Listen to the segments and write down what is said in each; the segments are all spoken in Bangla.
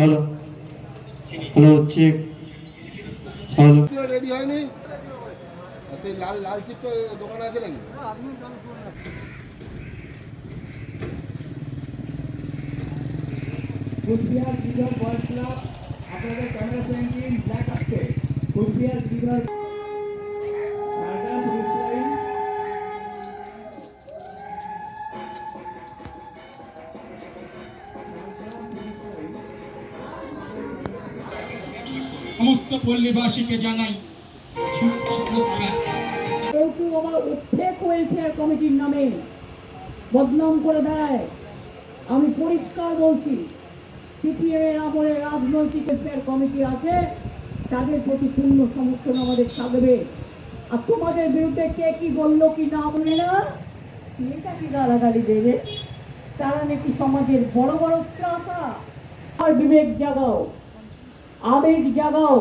Hello. Hello check hello. Ready হয়নি? সেই লাল লাল চিপ তো দোকানে আছে নাকি? কুচবিহার বিভাগ বয়স ক্লাব আপনাদের ক্যামেরা ব্যাংকিং ব্ল্যাক আসছে কুচবিহার বিভাগ সমস্ত পল্লীবাসীকে জানাই কমিটির নামে, বদনাম করে দেয়, আমি পরিষ্কার বলছি সিপিএমের আমলে রাজনৈতিক কমিটি আছে, তাদের প্রতি পূর্ণ সমর্থন আমাদের থাকবে। আর তোমাদের বিরুদ্ধে কে কি বলল কি না বলে না, এটা কি গালাগালি দেবে? তারা নাকি সমাজের বড় বড় ত্রাতা আর বিবেক জাগাও। আবেগ জাগাও।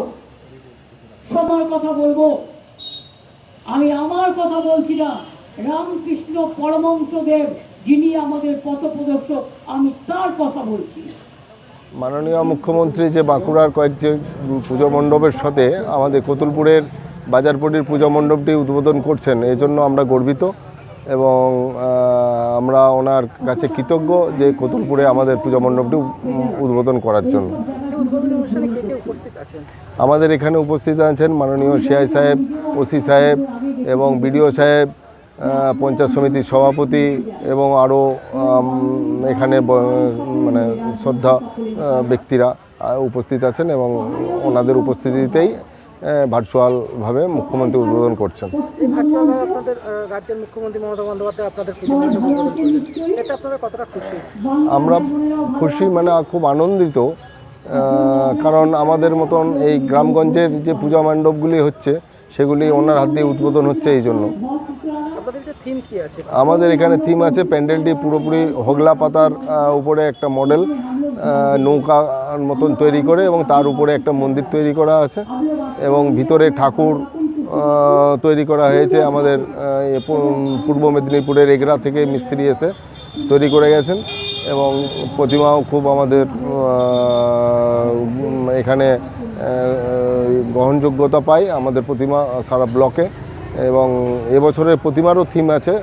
সবার কথা বলব। আমি আমার কথা বলছি না। রামকৃষ্ণ পরমংশদেব যিনি আমাদের পথপ্রদর্শক, আমি তার কথা বলছি। মাননীয় মুখ্যমন্ত্রী যে বাঁকুড়ার কয়েকটি পুজো মণ্ডপের সাথে আমাদের কতুলপুরের বাজারপটির পুজো মণ্ডপটি উদ্বোধন করছেন, এই জন্য আমরা গর্বিত এবং আমরা ওনার কাছে কৃতজ্ঞ যে কতুলপুরে আমাদের পুজো মণ্ডপটি উদ্বোধন করার জন্য। উদ্বোধনী অনুষ্ঠানে কে কে উপস্থিত আছেন? আমাদের এখানে উপস্থিত আছেন মাননীয় সিআই সাহেব ওসি সাহেব এবং বিডিও সাহেব পঞ্চায়েত সমিতির সভাপতি এবং আরও এখানে মানে শ্রদ্ধা ব্যক্তিরা উপস্থিত আছেন এবং ওনাদের উপস্থিতিতেই ভার্চুয়ালভাবে মুখ্যমন্ত্রী উদ্বোধন করছেন। আমরা খুশি মানে খুব আনন্দিত কারণ আমাদের মতন এই গ্রামগঞ্জের যে পূজা মণ্ডপগুলি হচ্ছে সেগুলি ওনার হাত দিয়ে উদ্বোধন হচ্ছে এই জন্য। আমাদের এখানে থিম আছে প্যান্ডেলটি পুরোপুরি হোগলা পাতার উপরে একটা মডেল নৌকা মতন তৈরি করে এবং তার উপরে একটা মন্দির তৈরি করা আছে এবং ভিতরে ঠাকুর তৈরি করা হয়েছে আমাদের পূর্ব মেদিনীপুরের এগরা থেকে মিস্ত্রি এসে তৈরি করে গেছেন। এবং প্রতিমাও খুব আমাদের এখানে গ্রহণযোগ্যতা পায় আমাদের প্রতিমা সারা ব্লকে। এবং এবছরের প্রতিমারও থিম আছে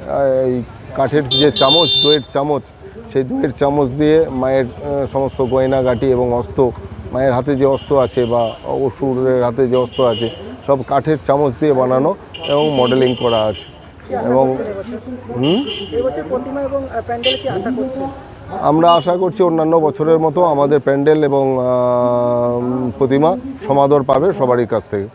এই কাঠের যে চামচ দইয়ের চামচ সেই দইয়ের চামচ দিয়ে মায়ের সমস্ত গয়নাগাটি এবং অস্ত্র মায়ের হাতে যে অস্ত্র আছে বা অসুরের হাতে যে অস্ত্র আছে সব কাঠের চামচ দিয়ে বানানো এবং মডেলিং করা আছে। এবং হুম? আমরা আশা করছি অন্যান্য বছরের মতো আমাদের প্যান্ডেল এবং প্রতিমা সমাদর পাবে সবারই কাছ থেকে।